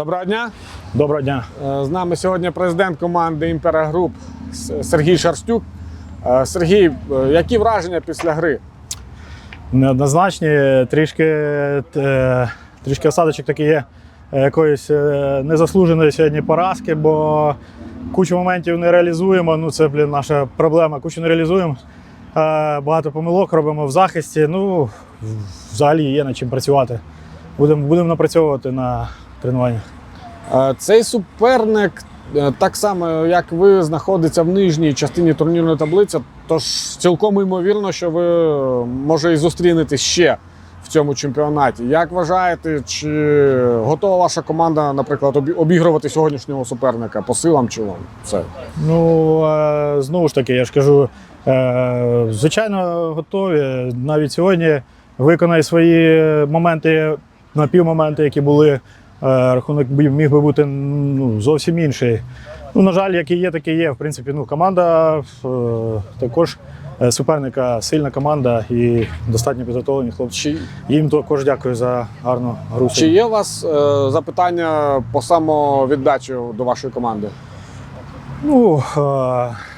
Доброго дня. Доброго дня. Е, З нами сьогодні президент команди Імпера Груп Сергій Шарстюк. Е, Сергій, е, які враження після гри? Неоднозначні, трішки, трішки осадочок такий є якоїсь незаслуженої сьогодні поразки, бо кучу моментів не реалізуємо. Ну, це, блін, наша проблема. Кучу не реалізуємо. Багато помилок робимо в захисті. Ну, взагалі є над чим працювати. Будемо будемо напрацьовувати на тренуваннях. Е, Цей суперник, е, так само як ви, знаходиться в нижній частині турнірної таблиці, тож цілком ймовірно, що ви може і зустрінетесь ще в цьому чемпіонаті. Як вважаєте, чи готова ваша команда, наприклад, обігрувати сьогоднішнього суперника по силам чи вам? Все. Ну, е, знову ж таки, я ж кажу, звичайно, готові. Навіть сьогодні виконай свої моменти, напівмоменти, які були. е, Рахунок міг би бути ну, зовсім інший. Ну, на жаль, який є, такий є. В принципі, ну, команда е, також е, суперника, сильна команда і достатньо підготовлені хлопці. Їм також дякую за гарну гру. чи є у вас е, запитання по самовіддачі до вашої команди? Ну, е,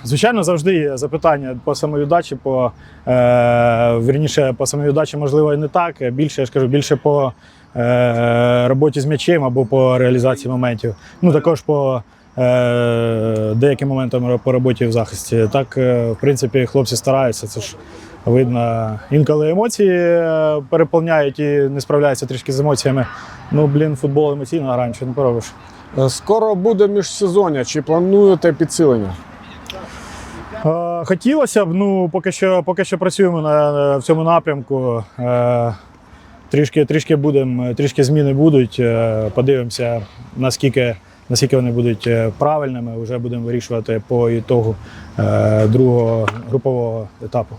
звичайно, завжди є запитання по самовіддачі, по е, вірніше, по самовіддачі, можливо, і не так. Більше, я ж кажу, більше по е, роботі з м'ячем або по реалізації моментів. Ну, також по е, деяким моментам по роботі в захисті. Так, е, в принципі, хлопці стараються. Це ж видно. Інколи емоції е, переповняють і не справляються трішки з емоціями. Ну, блін, футбол емоційна гра, нічого не поробиш. Е, Скоро буде міжсезоння. Чи плануєте підсилення? Хотілося б, ну поки що, поки що працюємо на, на- в цьому напрямку. Е, Трішки, трішки будем, трішки зміни будуть. Е, Подивимося, наскільки, наскільки вони будуть е, правильними. Вже будемо вирішувати по ітогу е, другого групового етапу.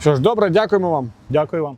Що ж, добре, дякуємо вам. Дякую вам.